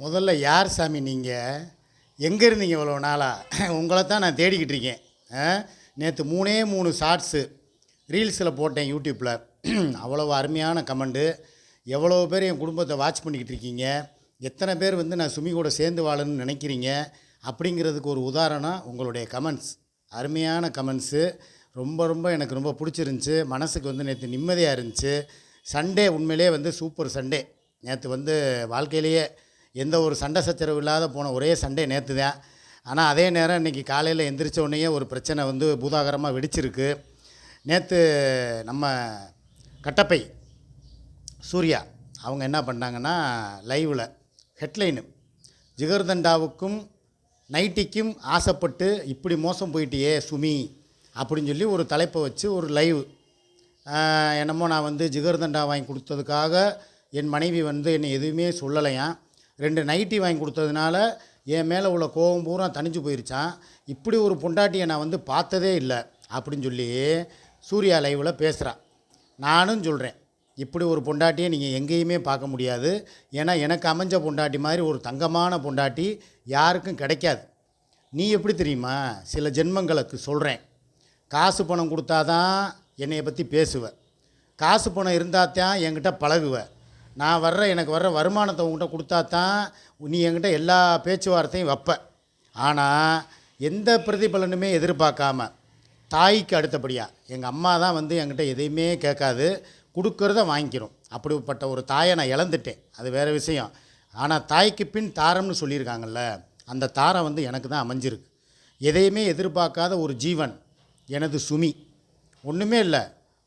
முதல்ல யார் சாமி நீங்கள் எங்கே இருந்தீங்க இவ்வளோ நாளாக உங்களை தான் நான் தேடிக்கிட்டு இருக்கேன். நேற்று மூணே மூணு ஷார்ட்ஸு ரீல்ஸில் போட்டேன் யூடியூப்பில் அவ்வளோ அருமையான கமெண்டு. எவ்வளோ பேர் என் குடும்பத்தை வாட்ச் பண்ணிக்கிட்டு இருக்கீங்க? எத்தனை பேர் வந்து நான் சுமி கூட சேர்ந்து வாழணும்னு நினைக்கிறீங்க? அப்படிங்கிறதுக்கு ஒரு உதாரணம் உங்களுடைய கமெண்ட்ஸ். அருமையான கமெண்ட்ஸு. ரொம்ப ரொம்ப எனக்கு ரொம்ப பிடிச்சிருந்துச்சி. மனசுக்கு வந்து நேற்று நிம்மதியாக இருந்துச்சு. சண்டே உண்மையிலே வந்து சூப்பர் சண்டே. நேற்று வந்து வாழ்க்கையிலேயே எந்த ஒரு சண்டை சச்சரவு இல்லாத போன ஒரே சண்டே நேற்று தான். ஆனால் அதே நேரம் இன்றைக்கி காலையில் எந்திரிச்ச உடனேயே ஒரு பிரச்சனை வந்து பூதாகரமாக வெடிச்சிருக்கு. நேற்று நம்ம கட்டப்பை சூர்யா அவங்க என்ன பண்ணாங்கன்னா லைவில் ஹெட்லைனு ஜிகர்தண்டாவுக்கும் நைட்டிக்கும் ஆசைப்பட்டு இப்படி மோசம் போயிட்டியே சுமி அப்படின்னு சொல்லி ஒரு தலைப்பை வச்சு ஒரு லைவ் என்னமோ நான் வந்து ஜிகர்தண்டா வாங்கி கொடுத்ததுக்காக என் மனைவி வந்து என்னை எதுவுமே சொல்லலையாம். ரெண்டு நைட்டி வாங்கி கொடுத்ததுனால என் மேலே உள்ள கோபம் பூரா தணிஞ்சு போயிருச்சான். இப்படி ஒரு பொண்டாட்டியை நான் வந்து பார்த்ததே இல்லை அப்படின்னு சொல்லி சூர்யா லைவில் பேசுகிறான் நானும் சொல்கிறேன் இப்படி ஒரு பொண்டாட்டியை நீங்கள் எங்கேயுமே பார்க்க முடியாது. ஏன்னா எனக்கு அமைஞ்ச பொண்டாட்டி மாதிரி ஒரு தங்கமான பொண்டாட்டி யாருக்கும் கிடைக்காது. நீ எப்படி தெரியுமா? சில ஜென்மங்களுக்கு சொல்கிறேன் காசு பணம் கொடுத்தாதான் என்னையை பற்றி பேசுவ. காசு பணம் இருந்தால் தான் என்கிட்ட பழகுவேன் நான் வர்ற எனக்கு வர்ற வருமானத்தை உங்கள்கிட்ட கொடுத்தா தான் நீ என்கிட்ட எல்லா பேச்சுவார்த்தையும் வைப்ப. ஆனால் எந்த பிரதிபலனுமே எதிர்பார்க்காம தாய்க்கு அடுத்தபடியாக எங்கள் அம்மா தான் வந்து என்கிட்ட எதையுமே கேட்காது கொடுக்கறத வாங்கிக்கிறோம் அப்படிப்பட்ட ஒரு தாயை நான் இழந்துட்டேன். அது வேறு விஷயம். ஆனால் தாய்க்கு பின் தாரம்னு சொல்லியிருக்காங்கல்ல அந்த தாரம் வந்து எனக்கு தான் அமைஞ்சிருக்கு. எதையுமே எதிர்பார்க்காத ஒரு ஜீவன் எனது சுமி. ஒன்றுமே இல்லை.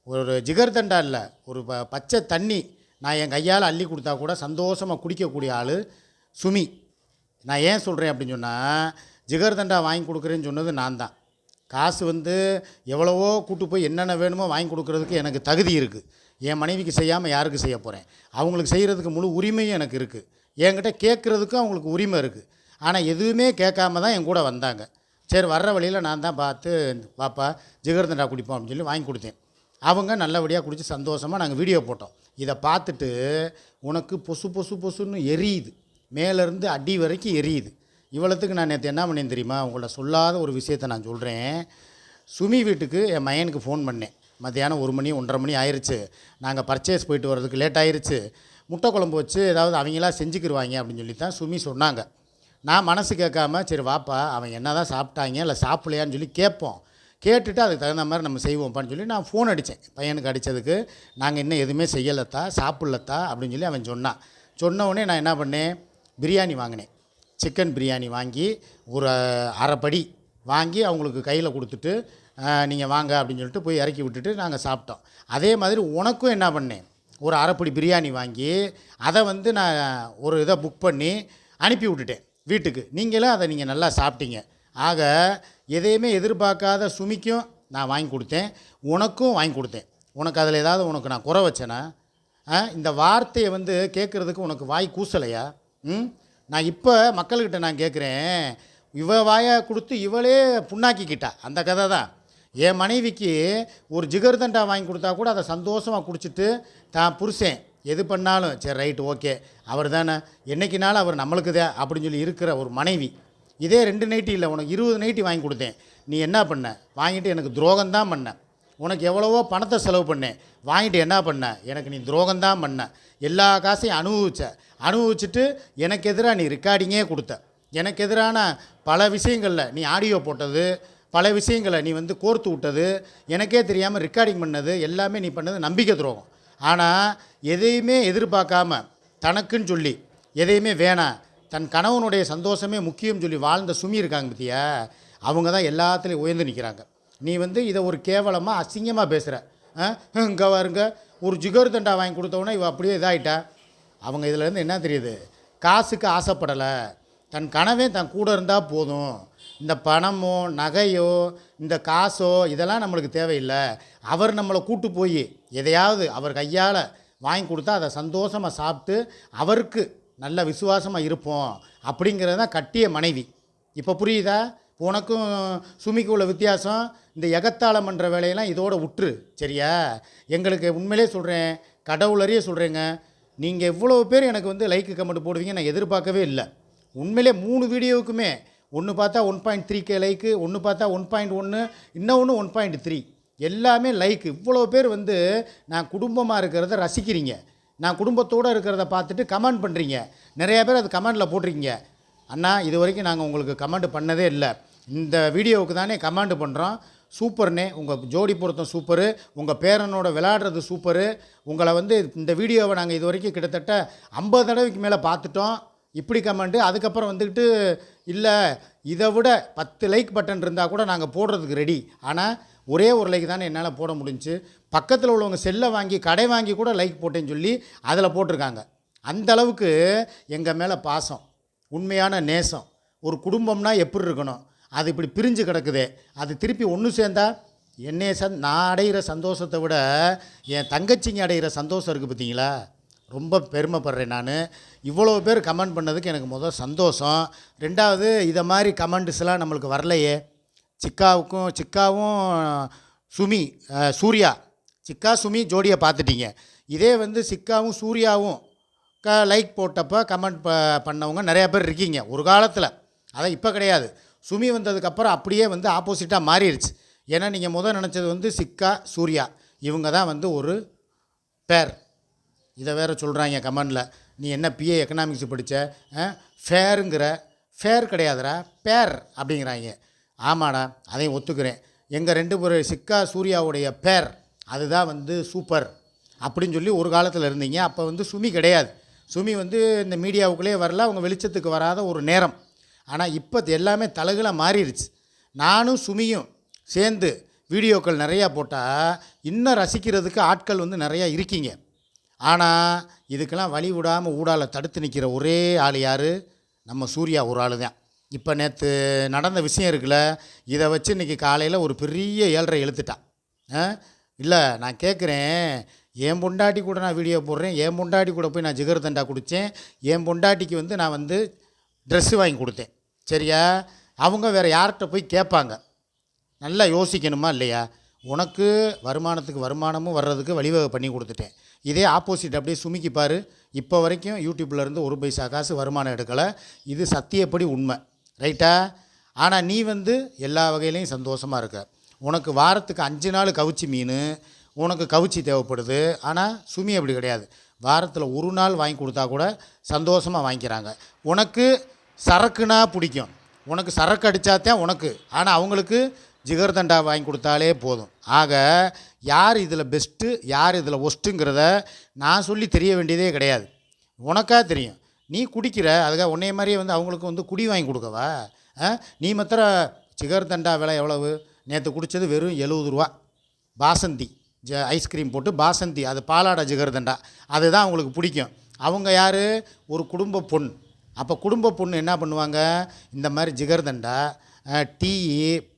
ஒரு ஜிகர்தண்டா இல்லை. ஒரு ப பச்சை தண்ணி நான் என் கையால் அள்ளி கொடுத்தா கூட சந்தோஷமாக குடிக்கக்கூடிய ஆள் சுமி. நான் ஏன் சொல்கிறேன் அப்படின்னு சொன்னால் ஜிகர்தண்டா வாங்கி கொடுக்குறேன்னு சொன்னது நான் தான். காசு வந்து எவ்வளவோ கூட்டு போய் என்னென்ன வேணுமோ வாங்கி கொடுக்குறதுக்கு எனக்கு தகுதி இருக்குது என் மனைவிக்கு செய்யாமல் யாருக்கு செய்ய போகிறேன் அவங்களுக்கு செய்கிறதுக்கு முழு உரிமையும் எனக்கு இருக்குது என்கிட்ட கேட்குறதுக்கும் அவங்களுக்கு உரிமை இருக்குது ஆனால் எதுவுமே கேட்காம தான் என் கூட வந்தாங்க. சரி வர்ற வழியில் நான் தான் பார்த்து பாப்பா ஜிகர்தண்டா குடிப்போம் அப்படின்னு சொல்லி வாங்கி கொடுத்தேன். அவங்க நல்லபடியாக குடித்து சந்தோஷமாக நாங்கள் வீடியோ போட்டோம். இதை பார்த்துட்டு உனக்கு பொசு பொசு பொசுன்னு எரியுது. மேலேருந்து அடி வரைக்கும் எரியுது. இவ்வளோத்துக்கு நான் நேற்று என்ன பண்ணேன் தெரியுமா? உங்களை சொல்லாத ஒரு விஷயத்தை நான் சொல்கிறேன் சுமி வீட்டுக்கு என் மையனுக்கு ஃபோன் பண்ணேன். மத்தியானம் ஒரு மணி ஒன்றரை மணி ஆயிடுச்சு நாங்கள் பர்ச்சேஸ் போயிட்டு வர்றதுக்கு லேட் ஆயிடுச்சு முட்டை குழம்பு வச்சு ஏதாவது அவங்களா செஞ்சுக்கிருவாங்க அப்படின்னு சொல்லி தான் சுமி சொன்னாங்க. நான் மனசு கேட்காம சரி வாப்பா அவன் என்ன தான் சாப்பிட்டாங்க இல்லை சாப்பிடலையான்னு சொல்லி கேட்போம். கேட்டுட்டு அதுக்கு தகுந்த மாதிரி நம்ம செய்வோம்ப்பான்னு சொல்லி நான் ஃபோன் அடித்தேன். பையனுக்கு அடித்ததுக்கு நாங்கள் இன்னும் எதுவுமே செய்யலத்தா? சாப்பிட்லத்தா? அப்படின்னு சொல்லி அவன் சொன்னான். சொன்ன உடனே நான் என்ன பண்ணேன்? பிரியாணி வாங்கினேன். சிக்கன் பிரியாணி வாங்கி ஒரு அரைப்படி வாங்கி அவங்களுக்கு கையில் கொடுத்துட்டு நீங்கள் வாங்க அப்படின்னு சொல்லிட்டு போய் இறக்கி விட்டுட்டு நாங்கள் சாப்பிட்டோம். அதே மாதிரி உனக்கும் என்ன பண்ணேன்? ஒரு அரைப்படி பிரியாணி வாங்கி அதை வந்து நான் ஒரு இதை புக் பண்ணி அனுப்பி விட்டுட்டேன் வீட்டுக்கு. நீங்களும் அதை நீங்கள் நல்லா சாப்பிட்டீங்க. ஆக எதையுமே எதிர்பார்க்காத சுமிக்கும் நான் வாங்கி கொடுத்தேன். உனக்கும் வாங்கி கொடுத்தேன். உனக்கு அதில் ஏதாவது உனக்கு நான் குறை வச்சேனா? ஆ, இந்த வார்த்தையை வந்து கேட்குறதுக்கு உனக்கு வாய் கூசலையா? ம்? நான் இப்போ மக்கள்கிட்ட நான் கேட்குறேன். இவ வாயை கொடுத்து இவளே புண்ணாக்கிக்கிட்டா. அந்த கதை தான். என் மனைவிக்கு ஒரு ஜிகர்தண்டா வாங்கி கொடுத்தா கூட அதை சந்தோஷமாக குடிச்சிட்டு தான் புருஷன். எது பண்ணாலும் சரி ரைட்டு ஓகே. அவர் தானே என்னைக்குனாலும் அவர் நம்மளுக்கு தான் அப்படின்னு சொல்லி இருக்கிற ஒரு மனைவி. இதே ரெண்டு நைட்டி இல்லை உனக்கு இருபது நைட்டி வாங்கி கொடுத்தேன். நீ என்ன பண்ண? வாங்கிட்டு எனக்கு துரோகம் தான் பண்ண. உனக்கு எவ்வளவோ பணத்தை செலவு பண்ணேன். வாங்கிட்டு என்ன பண்ண? எனக்கு நீ துரோகம் தான் பண்ண. எல்லா காசையும் அனுபவிச்ச. அனுபவிச்சுட்டு எனக்கு எதிராக நீ ரெக்கார்டிங்கே கொடுத்த. எனக்கு எதிரான பல விஷயங்களில் நீ ஆடியோ போட்டது பல விஷயங்களை நீ வந்து கோர்த்து விட்டது எனக்கே தெரியாமல் ரெக்கார்டிங் பண்ணது எல்லாமே நீ பண்ணது நம்பிக்கை துரோகம். ஆனால் எதையுமே எதிர்பார்க்காம தனக்குன்னு சொல்லி எதையுமே வேணாம் தன் கணவனுடைய சந்தோஷமே முக்கியம் சொல்லி வாழ்ந்த சுமி இருக்காங்க பத்தியா? அவங்க தான் எல்லாத்துலேயும் உயர்ந்து நிற்கிறாங்க நீ வந்து இதை ஒரு கேவலமாக அசிங்கமாக பேசுகிற இங்கே பாருங்க ஒரு ஜிகர் தண்டா வாங்கி கொடுத்தவொடனே இவ அப்படியே இதாகிட்டா அவங்க இதுலேருந்து என்ன தெரியுது? காசுக்கு ஆசைப்படலை. தன் கனவே தன் கூட இருந்தால் போதும். இந்த பணமோ நகையோ இந்த காசோ இதெல்லாம் நம்மளுக்கு தேவையில்லை. அவர் நம்மளை கூட்டு போய் எதையாவது அவர் கையால் வாங்கி கொடுத்தா அதை சந்தோஷமாக சாப்பிட்டு அவருக்கு நல்ல விசுவாசமாக இருப்போம் அப்படிங்கிறது தான் கட்டிய மனைவி. இப்போ புரியுதா? உனக்கும் சுமிக்கு உள்ள வித்தியாசம் இந்த எகத்தாளம் பண்ணுற வேலையெல்லாம் இதோட உற்று சரியா? எங்களுக்கு உண்மையிலே சொல்கிறேன் கடவுளறிய சொல்கிறேங்க நீங்கள் இவ்வளோ பேர் எனக்கு வந்து லைக்கு கமெண்ட் போடுவீங்க நான் எதிர்பார்க்கவே இல்லை. உண்மையிலே மூணு வீடியோவுக்குமே ஒன்று பார்த்தா one point three K like ஒன்று பார்த்தா ஒன் பாயிண்ட் ஒன்று இன்னொன்று ஒன் பாயிண்ட் த்ரீ எல்லாமே லைக் இவ்வளோ பேர் வந்து நான் குடும்பமாக இருக்கிறத ரசிக்கிறீங்க. நான் குடும்பத்தோடு இருக்கிறத பார்த்துட்டு கமெண்ட் பண்ணுறீங்க நிறையா பேர் அது கமெண்டில் போட்டிருக்கீங்க. அண்ணா இது வரைக்கும் நாங்கள் உங்களுக்கு கமெண்ட் பண்ணதே இல்லை. இந்த வீடியோவுக்கு தானே கமெண்ட் பண்ணுறோம் சூப்பர்னே. உங்கள் ஜோடி பொருத்தம் சூப்பரு. உங்கள் பேரனோட விளையாடுறது சூப்பரு. உங்களை வந்து இந்த வீடியோவை நாங்கள் இது வரைக்கும் கிட்டத்தட்ட ஐம்பது தடவைக்கு மேலே பார்த்துட்டோம். இப்படி கமெண்ட்டு அதுக்கப்புறம் வந்துக்கிட்டு இல்லை இதை விட பத்து லைக் பட்டன் இருந்தால் கூட நாங்கள் போடுறதுக்கு ரெடி ஆனால் ஒரே ஒரு லைக் தானே என்னால் போட முடிஞ்சு. பக்கத்தில் உள்ளவங்க செல்லை வாங்கி கடை வாங்கி கூட லைக் போட்டேன்னு சொல்லி அதில் போட்டிருக்காங்க. அந்த அளவுக்கு எங்கள் மேலே பாசம் உண்மையான நேசம். ஒரு குடும்பம்னா எப்படி இருக்கணும்? அது இப்படி பிரிஞ்சு கிடக்குதே. அது திருப்பி ஒன்று சேர்ந்தா என்னைய சந் நான் அடைகிற சந்தோஷத்தை விட என் தங்கச்சிங்க அடைகிற சந்தோஷம் இருக்குது பார்த்தீங்களா ரொம்ப பெருமைப்படுறேன் நான். இவ்வளோ பேர் கமெண்ட் பண்ணதுக்கு எனக்கு முதல் சந்தோஷம். ரெண்டாவது இதை மாதிரி கமெண்ட்ஸ்லாம் நம்மளுக்கு வரலையே. சிக்காவுக்கும் சிக்காவும் சுமி சூர்யா. சிக்கா சுமி ஜோடியை பார்த்துட்டீங்க. இதே வந்து சிக்காவும் சூர்யாவும் க லைக் போட்டப்போ கமெண்ட் ப பண்ணவங்க நிறையா பேர் இருக்கீங்க. ஒரு காலத்தில். அதான் இப்போ கிடையாது. சுமி வந்ததுக்கப்புறம் அப்படியே வந்து ஆப்போசிட்டாக மாறிடுச்சு. ஏன்னா நீங்கள் முதல் நினச்சது வந்து சிக்கா சூர்யா. இவங்க தான் வந்து ஒரு பேர் இதை வேறு சொல்கிறாங்க கமெண்டில். நீ என்ன பிஏ எக்கனாமிக்ஸ் படித்த ஃபேருங்கிற ஃபேர் கிடையாதுடா. பேர் அப்படிங்கிறாங்க. ஆமாடா அதையும் ஒத்துக்கிறேன். எங்கள் ரெண்டு பேர் சிக்கா சூர்யாவுடைய பேர் அதுதான் வந்து சூப்பர் அப்படின்னு சொல்லி ஒரு காலத்தில் இருந்தீங்க. அப்போ வந்து சுமி கிடையாது. சுமி வந்து இந்த மீடியாவுக்குள்ளே வரல அவங்க வெளிச்சத்துக்கு வராத ஒரு நேரம். ஆனால் இப்போ எல்லாமே தலகலாக மாறிடுச்சு. நானும் சுமியும் சேர்ந்து வீடியோக்கள் நிறையா போட்டால் இன்னும் ரசிக்கிறதுக்கு ஆட்கள் வந்து நிறையா இருக்கீங்க. ஆனால் இதுக்கெல்லாம் வழி விடாமல் ஊடால தடுத்து நிற்கிற ஒரே ஆள் யார்? நம்ம சூர்யா ஒரு ஆள் தான் இப்போ நேற்று நடந்த விஷயம் இருக்குல்ல இதை வச்சு இன்றைக்கி காலையில் ஒரு பெரிய ஏழ்ரை எழுத்துட்டான் இல்லை நான் கேட்குறேன் என் பொண்டாட்டி கூட நான் வீடியோ போடுறேன் என் பொண்டாட்டி கூட போய் நான் ஜிகர் தண்டா குடித்தேன் என் பொண்டாட்டிக்கு வந்து நான் வந்து ட்ரெஸ்ஸு வாங்கி கொடுத்தேன். சரியா? அவங்க வேறு யார்கிட்ட போய் கேட்பாங்க. நல்லா யோசிக்கணுமா இல்லையா? உனக்கு வருமானத்துக்கு வருமானமும் வர்றதுக்கு வழிவகை பண்ணி கொடுத்துட்டேன். இதே ஆப்போசிட் அப்படியே சுமிக்கிப்பார் இப்போ வரைக்கும் யூடியூப்லேருந்து ஒரு பைசா காசு வருமானம் எடுக்கலை. இது சத்தியப்படி உண்மை. ரைட்டா? ஆனால் நீ வந்து எல்லா வகையிலையும் சந்தோஷமாக இருக்க. உனக்கு வாரத்துக்கு அஞ்சு நாள் கவுச்சி மீன் உனக்கு கவுச்சி தேவைப்படுது. ஆனால் சுமி அப்படி கிடையாது. வாரத்தில் ஒரு நாள் வாங்கி கொடுத்தா கூட சந்தோஷமாக வாங்கிக்கிறாங்க. உனக்கு சரக்குனா பிடிக்கும். உனக்கு சரக்கு அடித்தாத்தான் உனக்கு. ஆனால் அவங்களுக்கு ஜிகர்தண்டா வாங்கி கொடுத்தாலே போதும். ஆக யார் இதில் பெஸ்ட்டு யார் இதில் ஒஸ்ட்டுங்கிறத நான் சொல்லி தெரிய வேண்டியதே கிடையாது. உனக்கா தெரியும். நீ குடிக்கிற அதுக்காக உன்னைய மாதிரியே வந்து அவங்களுக்கு வந்து குடி வாங்கி கொடுக்கவா? நீ மாத்திர ஜிகர்தண்டா விலை எவ்வளவு? நேற்று குடித்தது வெறும் எழுபது ரூபா. பாசந்தி. ஜ ஐஸ்கிரீம் போட்டு பாசந்தி. அது பாலாட ஜிகர்தண்டா அதுதான் அவங்களுக்கு பிடிக்கும். அவங்க யார்? ஒரு குடும்ப பொண் அப்போ குடும்ப பொண்ணு என்ன பண்ணுவாங்க? இந்த மாதிரி ஜிகர்தண்டா டீ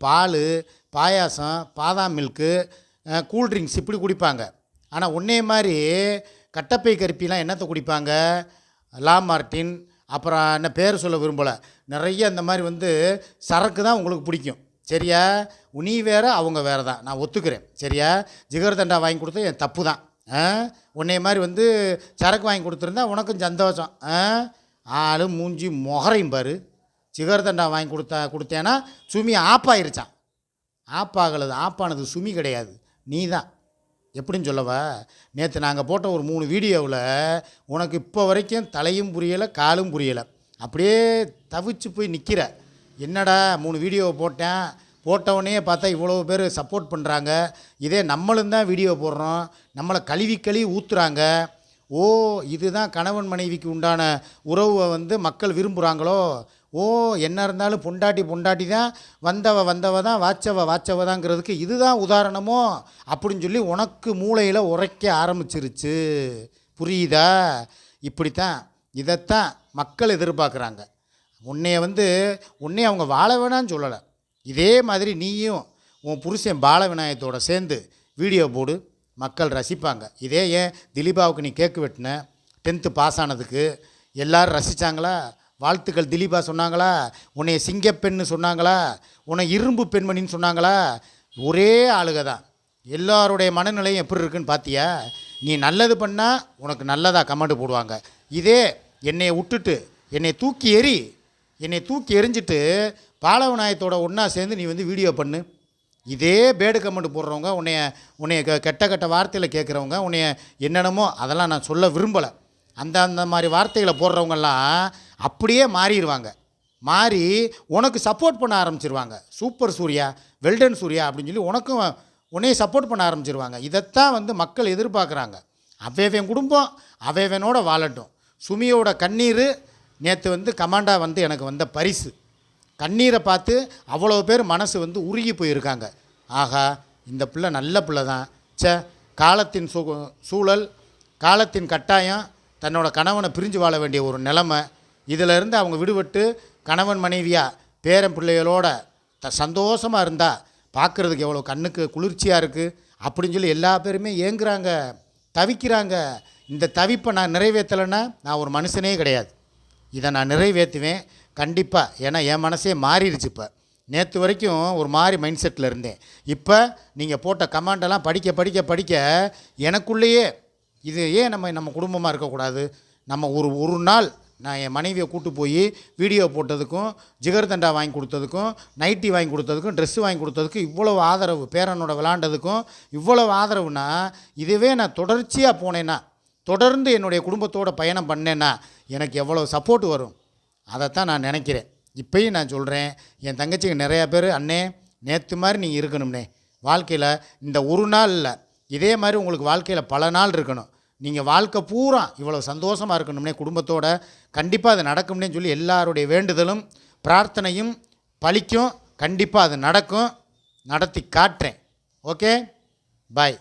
பால் பாயாசம் பாதாம் மில்க்கு கூல்ட்ரிங்க்ஸ் இப்படி குடிப்பாங்க. ஆனால் உன்னே மாதிரி கட்டப்பை கருப்பிலாம் என்னத்தை குடிப்பாங்க? லா மார்ட்டின் அப்புறம் என்ன பேர் சொல்ல விரும்பலை. நிறைய இந்த மாதிரி வந்து சரக்கு தான் உங்களுக்கு பிடிக்கும். சரியா? நீ வேறு அவங்க வேறு தான். நான் ஒத்துக்கிறேன். சரியா? ஜிகர் தண்டா வாங்கி கொடுத்தது என் தப்பு தான். ஆ? உன்னைய மாதிரி வந்து சரக்கு வாங்கி கொடுத்துருந்தா உனக்கும் சந்தோஷம். ஆ? ஆளு மூஞ்சி முகரையும் பாரு. ஜிகர் தண்டா வாங்கி கொடுத்தா கொடுத்தேன்னா சுமி ஆப்பாயிருச்சான் ஆப்பாகலது ஆப்பானது சுமி கிடையாது. நீ தான். எப்படின்னு சொல்லவா? நேற்று நாங்கள் போட்ட ஒரு மூணு வீடியோவில் உனக்கு இப்போ வரைக்கும் தலையும் புரியலை காலும் புரியலை. அப்படியே தவிச்சு போய் நிற்கிற என்னடா மூணு வீடியோவை போட்டேன்? போட்டவொடனே பார்த்தா இவ்வளோ பேர் சப்போர்ட் பண்ணுறாங்க இதே நம்மளும் தான் வீடியோ போடுறோம். நம்மளை கழுவி கழுவி ஊற்றுறாங்க ஓ இதுதான் கணவன் மனைவிக்கு உண்டான உறவை வந்து மக்கள் விரும்புகிறாங்களோ ஓ என்ன இருந்தாலும் பொண்டாட்டி புண்டாட்டி தான் வந்தவ வந்தவ தான் வாச்சவ வாச்சவ தாங்கிறதுக்கு இதுதான் உதாரணமோ? அப்படின்னு சொல்லி உனக்கு மூளையில் உரைக்க ஆரம்பிச்சிருச்சு. புரியுதா? இப்படித்தான் இதைத்தான் மக்கள் எதிர்பார்க்குறாங்க. உன்னைய வந்து உன்னைய அவங்க வாழ வேணான்னு சொல்லலை. இதே மாதிரி நீயும் உன் புருஷன் பால விநாயகத்தோட சேர்ந்து வீடியோ போடு மக்கள் ரசிப்பாங்க. இதே ஏன் திலீபாவுக்கு நீ கேக்கு வெட்டின டென்த்து பாஸ் ஆனதுக்கு எல்லோரும் ரசித்தாங்களா வாழ்த்துக்கள் திலீபா சொன்னாங்களா? உன்னைய சிங்கப்பெண்ணு சொன்னாங்களா? உன்னை இரும்பு பெண்மணின்னு சொன்னாங்களா? ஒரே ஆளுக தான். எல்லாருடைய மனநிலையும் எப்படி இருக்குன்னு பார்த்தியா நீ நல்லது பண்ணால் உனக்கு நல்லதாக கமெண்ட் போடுவாங்க. இதே என்னை விட்டுட்டு என்னை தூக்கி எறி என்னை தூக்கி எரிஞ்சிட்டு பாலவநாயத்தோட ஒன்றா சேர்ந்து நீ வந்து வீடியோ பண்ணு. இதே பேடு கமெண்ட் போடுறவங்க உன்னைய உன்னைய க கெட்ட கெட்ட வார்த்தையில் கேட்குறவங்க உன்னைய என்னென்னமோ அதெல்லாம் நான் சொல்ல விரும்பலை. அந்த அந்த மாதிரி வார்த்தைகளை போடுறவங்கெல்லாம் அப்படியே மாறிடுவாங்க. மாறி உனக்கு சப்போர்ட் பண்ண ஆரம்பிச்சிருவாங்க. சூப்பர் சூர்யா வெல்டன் சூர்யா அப்படின்னு சொல்லி உனக்கும் உன்னையே சப்போர்ட் பண்ண ஆரம்பிச்சிருவாங்க. இதைத்தான் வந்து மக்கள் எதிர்பார்க்குறாங்க. அவைவன் குடும்பம் அவைவனோட வாழட்டும். சுமியோட கண்ணீர் நேற்று வந்து கமாண்டா வந்து எனக்கு வந்த பரிசு. கண்ணீரை பார்த்து அவ்வளோ பேர் மனசு வந்து உருகி போயிருக்காங்க. ஆகா இந்த பிள்ளை நல்ல பிள்ளை தான். ச்சே காலத்தின் சூ சூழல் காலத்தின் கட்டாயம் தன்னோட கணவனை பிரிஞ்சு வாழ வேண்டிய ஒரு நிலமை. இதிலிருந்து அவங்க விடுபட்டு கணவன் மனைவியாக பேரன் பிள்ளைகளோட த சந்தோஷமாக இருந்தால் பார்க்குறதுக்கு எவ்வளோ கண்ணுக்கு குளிர்ச்சியாக இருக்குது அப்படின்னு சொல்லி எல்லா பேருமே ஏங்குறாங்க தவிக்கிறாங்க. இந்த தவிப்பை நான் நிறைவேற்றலைன்னா நான் ஒரு மனுஷனே கிடையாது. இதை நான் நிறைவேற்றுவேன். கண்டிப்பாக ஏன்னா என் மனசே மாறிடுச்சு இப்போ. நேற்று வரைக்கும் ஒரு மாதிரி மைண்ட் செட்டில் இருந்தேன். இப்போ நீங்கள் போட்ட கமாண்டெல்லாம் படிக்க படிக்க படிக்க எனக்குள்ளேயே இது ஏன் நம்ம நம்ம குடும்பமாக இருக்கக்கூடாது? நம்ம ஒரு ஒரு நாள் நான் என் மனைவியை கூட்டு போய் வீடியோ போட்டதுக்கும் ஜிகர்தண்டா வாங்கி கொடுத்ததுக்கும் நைட்டி வாங்கி கொடுத்ததுக்கும் ட்ரெஸ்ஸு வாங்கி கொடுத்ததுக்கும் இவ்வளவு ஆதரவு பேரனோட விளாண்டதுக்கும் இவ்வளவு ஆதரவுனா இதுவே நான் தொடர்ச்சியாக போனேன்னா தொடர்ந்து என்னுடைய குடும்பத்தோட பயணம் பண்ணேன்னா எனக்கு எவ்வளோ சப்போர்ட் வரும்? அதைத்தான் நான் நினைக்கிறேன். இப்பயும் நான் சொல்கிறேன் என் தங்கச்சிக்கு நிறையா பேர் அண்ணே நேற்று மாதிரி நீங்கள் இருக்கணும்னே. வாழ்க்கையில் இந்த ஒரு நாள் இல்லை இதே மாதிரி உங்களுக்கு வாழ்க்கையில் பல நாள் இருக்கணும். நீங்கள் வாழ்க்கை பூரா இவ்வளோ சந்தோஷமாக இருக்கணும்னே குடும்பத்தோட கண்டிப்பாக அது நடக்கும்னே சொல்லி எல்லாருடைய வேண்டுதலும் பிரார்த்தனையும் பலிக்கும் கண்டிப்பாக அது நடக்கும். நடத்தி காட்டுறேன். Okay bye